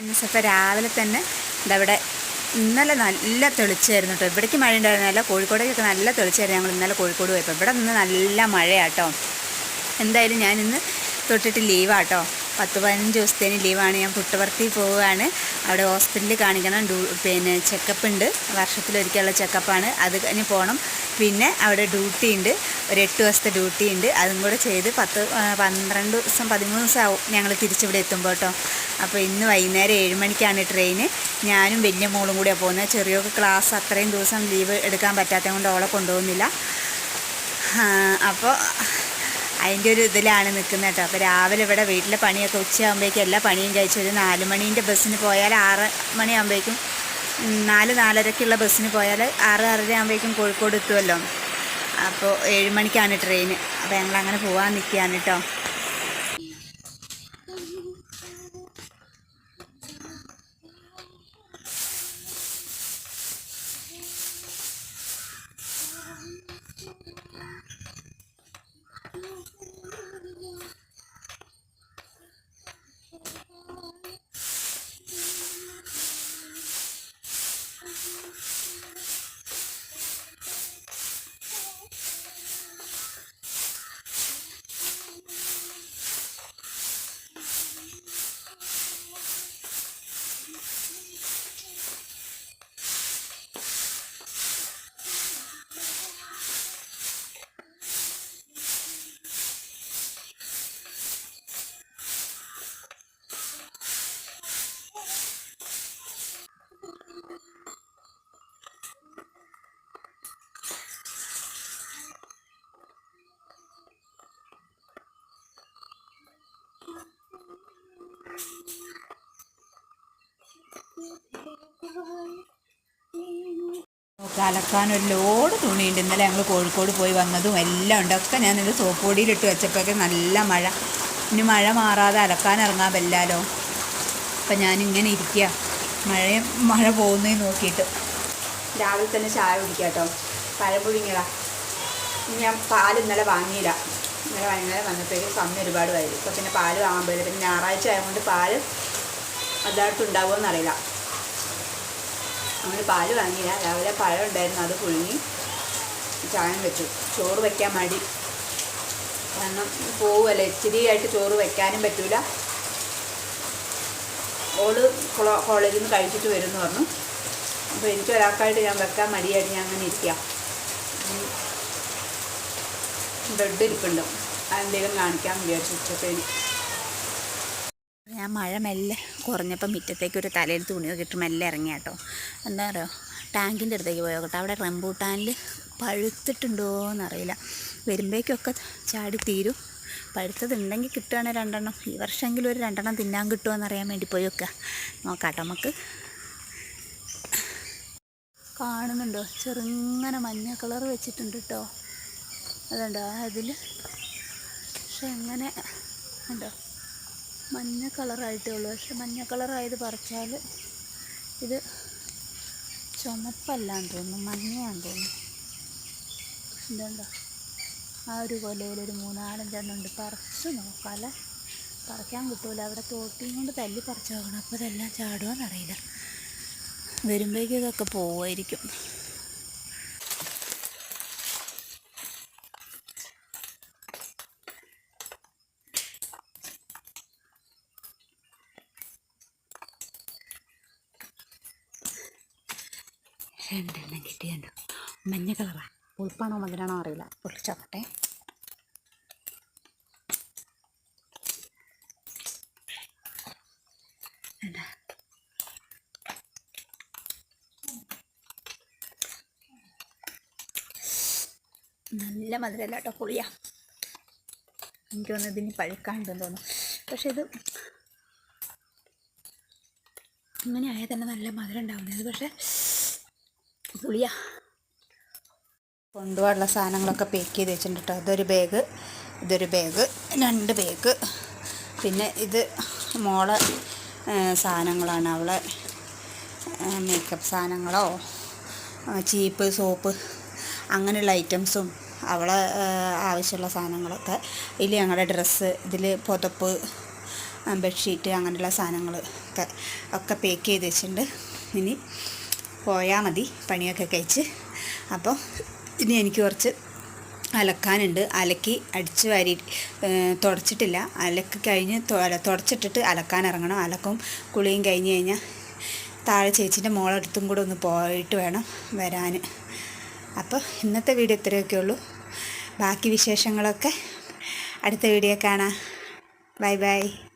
അപ്പോൾ രാവിലെ തന്നെ ഇതവിടെ ഇന്നലെ നല്ല തെളിച്ചായിരുന്നു കേട്ടോ ഇവിടേക്ക് മഴ ഉണ്ടായിരുന്നില്ല കോഴിക്കോടേക്കൊക്കെ നല്ല തെളിച്ചായിരുന്നു ഞങ്ങൾ ഇന്നലെ കോഴിക്കോട് പോയപ്പോൾ ഇവിടെ നിന്ന് നല്ല മഴയാട്ടോ. എന്തായാലും ഞാൻ ഇന്ന് തൊട്ടിട്ട് ലീവാട്ടോ. പത്ത് പതിനഞ്ച് ദിവസത്തേന് ലീവാണ്. ഞാൻ പുട്ടുപർത്തി പോവുകയാണ് അവിടെ ഹോസ്പിറ്റലിൽ കാണിക്കണം. പിന്നെ ചെക്കപ്പ് ഉണ്ട്. വർഷത്തിലൊരിക്കലുള്ള ചെക്കപ്പാണ് അത് കഴിഞ്ഞ് പോകണം പിന്നെ അവിടെ ഡ്യൂട്ടി ഉണ്ട്. ഒരു എട്ട് ദിവസത്തെ ഡ്യൂട്ടി ഉണ്ട്. അതും കൂടെ ചെയ്ത് പത്ത് പന്ത്രണ്ട് ദിവസം പതിമൂന്ന് ദിവസം ആവും ഞങ്ങൾ തിരിച്ചിവിടെ എത്തുമ്പോൾ കേട്ടോ അപ്പോൾ ഇന്ന് വൈകുന്നേരം ഏഴ് മണിക്കാണ് ട്രെയിന് ഞാനും വലിയ മോളും കൂടിയാണ് പോകുന്നത്. ചെറിയൊക്കെ ക്ലാസ് അത്രയും ദിവസം ലീവ് എടുക്കാൻ പറ്റാത്തത് കൊണ്ട് ഓളെ കൊണ്ടുപോകുന്നില്ല. അപ്പോൾ അതിന്റെ ഒരു ഇതിലാണ് നിൽക്കുന്നത് കേട്ടോ അപ്പോൾ രാവിലെ ഇവിടെ വീട്ടിലെ പണിയൊക്കെ ഉച്ചയാകുമ്പോഴേക്കും എല്ലാ പണിയും കഴിച്ചു ഒരു നാല് മണീന്റെ ബസ്സിന് പോയാൽ ആറ് മണിയാകുമ്പോഴേക്കും നാല് നാലരക്കുള്ള ബസ്സിന് പോയാൽ ആറ് ആറര ആകുമ്പോഴേക്കും കോഴിക്കോട് എത്തുമല്ലോ അപ്പോൾ ഏഴ് മണിക്കാണ് ട്രെയിൻ അപ്പോൾ ഞങ്ങൾ അങ്ങനെ പോകാൻ നിൽക്കുകയാണ് കേട്ടോ. നമുക്ക് അലക്കാൻ ഒരു ലോഡ് തുണിയുണ്ട്. ഇന്നലെ ഞങ്ങൾ കോഴിക്കോട് പോയി വന്നതും എല്ലാം ഉണ്ട്. ഒക്കെ ഞാൻ ഇത് സോപ്പ് പൊടിയിലിട്ട് വെച്ചപ്പോഴൊക്കെ നല്ല മഴ. ഇനി മഴ മാറാതെ അലക്കാൻ ഇറങ്ങാൻ പറ്റില്ലല്ലോ. അപ്പം ഞാനിങ്ങനെ ഇരിക്കുക മഴയും മഴ പോകുന്നേ നോക്കിയിട്ട്. രാവിലെ തന്നെ ചായ കുടിക്കുക കേട്ടോ. പഴപുഴിങ്ങള ഞാൻ പാൽ ഇന്നലെ വാങ്ങിയില്ല. ഇന്നലെ വൈകുന്നേരം വന്നപ്പോഴേക്കും സമയം ഒരുപാട് വരും ഇപ്പം പിന്നെ പാൽ വാങ്ങാൻ പോയില്ല. പിന്നെ ഞായറാഴ്ച ആയതുകൊണ്ട് പാൽ അതായിട്ട് ഉണ്ടാവുമോ പാൽ വാങ്ങിയില്ല രാവിലെ പഴം ഉണ്ടായിരുന്നു അത് പുഴുങ്ങി ചായം വെച്ചു. ചോറ് വയ്ക്കാൻ മടി. കാരണം പോവുമല്ലോ ഇച്ചിരി ആയിട്ട് ചോറ് വയ്ക്കാനും പറ്റൂല. ഓൾ കൊള- കോളേജിൽ നിന്ന് കഴിച്ചിട്ട് വരും എന്ന് പറഞ്ഞു. അപ്പോൾ എനിക്ക് ഒരാൾക്കായിട്ട് ഞാൻ വെക്കാൻ മടിയായിട്ട് ഞാൻ അങ്ങനെ ഇരിക്കാം ബ്രെഡ് ഇരിപ്പുണ്ട്. അതെന്തെങ്കിലും കാണിക്കാൻ വിചാരിച്ചു ഉച്ചത്തേന്. ഞാൻ മഴ മെല്ലെ കുറഞ്ഞപ്പോൾ മുറ്റത്തേക്ക് ഒരു തലയിൽ തുണിയൊക്കെ ഇട്ട് മെല്ലെ ഇറങ്ങിയ കേട്ടോ. എന്താ പറയുക ടാങ്കിന്റെ അടുത്തേക്ക് പോയോ കേട്ടോ അവിടെ റംബൂട്ടാനിൽ പഴുത്തിട്ടുണ്ടോ എന്നറിയില്ല. വരുമ്പോഴേക്കൊക്കെ ചാടി തീരും. പഴുത്തതുണ്ടെങ്കിൽ കിട്ടുകയാണെങ്കിൽ രണ്ടെണ്ണം. ഈ വർഷമെങ്കിലും ഒരു രണ്ടെണ്ണം തിന്നാൻ കിട്ടുമോ എന്നറിയാൻ വേണ്ടി പോയി വെക്കുക നോക്കാട്ടോ നമുക്ക്. കാണുന്നുണ്ടോ? ചെറുങ്ങനെ മഞ്ഞ കളർ വെച്ചിട്ടുണ്ട് കേട്ടോ. അതുണ്ടോ? അതിൽ. പക്ഷെ എങ്ങനെ? ഉണ്ടോ? മഞ്ഞ കളറായിട്ടേ ഉള്ളൂ. പക്ഷെ മഞ്ഞ കളറായത് പറിച്ചാൽ ഇത് ചുമപ്പല്ലാന്ന് തോന്നുന്നു. മഞ്ഞയാന്ന് തോന്നുന്നു. എന്തുണ്ടോ ആ ഒരു കൊലയിലൊരു മൂന്നാലഞ്ചെണ്ണം ഉണ്ട് പറിച്ച് നോക്കാമല്ലേ പറിക്കാൻ കിട്ടൂല. അവിടെ തോട്ടിയും കൊണ്ട് തല്ലി പറിച്ചു നോക്കണം. അപ്പോൾ ഇതെല്ലാം ചാടുമോയെന്നറിയില്ല വരുമ്പോഴേക്കും ഇതൊക്കെ പോവുമായിരിക്കും രണ്ടെണ്ണം കിട്ടിയുണ്ട് മഞ്ഞ കളറാണ് ഉൾപ്പാണോ മധുരാണോ അറിയില്ല. പൊളിച്ചോട്ടെ നല്ല മധുരമല്ല കേട്ടോ പുളിയാ. എനിക്ക് തോന്നുന്നു ഇതിന് പഴുക്കാണ്ടെന്ന് തോന്നുന്നു. പക്ഷെ ഇത് ഇങ്ങനെ ആയാൽ തന്നെ നല്ല മധുരം ഉണ്ടാവുന്നത് പക്ഷെ പുളിയാ. കൊണ്ടുപോകാനുള്ള സാധനങ്ങളൊക്കെ പാക്ക് ചെയ്ത് വെച്ചിട്ടുണ്ട് കേട്ടോ ഇതൊരു ബാഗ് ഇതൊരു ബാഗ് രണ്ട് ബാഗ് പിന്നെ ഇത് മോളെ സാധനങ്ങളാണ്. അവളെ മേക്കപ്പ് സാധനങ്ങളോ ചീപ്പ് സോപ്പ് അങ്ങനെയുള്ള ഐറ്റംസും അവളെ ആവശ്യമുള്ള സാധനങ്ങളൊക്കെ. ഇതിൽ ഞങ്ങളുടെ ഡ്രസ്സ് ഇതിൽ പുതപ്പ് ബെഡ്ഷീറ്റ് അങ്ങനെയുള്ള സാധനങ്ങൾ ഒക്കെ ഒക്കെ പേക്ക് ചെയ്ത് വെച്ചിട്ടുണ്ട്. ഇനി പോയാൽ മതി പണിയൊക്കെ കഴിച്ച്. അപ്പോൾ ഇനി എനിക്ക് കുറച്ച് അലക്കാനുണ്ട്. അലക്കി അടിച്ച് വാരി തുടച്ചിട്ടില്ല. അലക്ക് കഴിഞ്ഞ് തുടച്ചിട്ടിട്ട് അലക്കാൻ ഇറങ്ങണം. അലക്കും കുളിയും കഴിഞ്ഞ് കഴിഞ്ഞാൽ താഴെ ചേച്ചീന്റെ മോളടുത്തും കൂടെ ഒന്ന് പോയിട്ട് വേണം വരാൻ. അപ്പോൾ ഇന്നത്തെ വീഡിയോ ഇത്രയൊക്കെ ഉള്ളൂ. ബാക്കി വിശേഷങ്ങളൊക്കെ അടുത്ത വീഡിയോ കാണാം. Bye bye.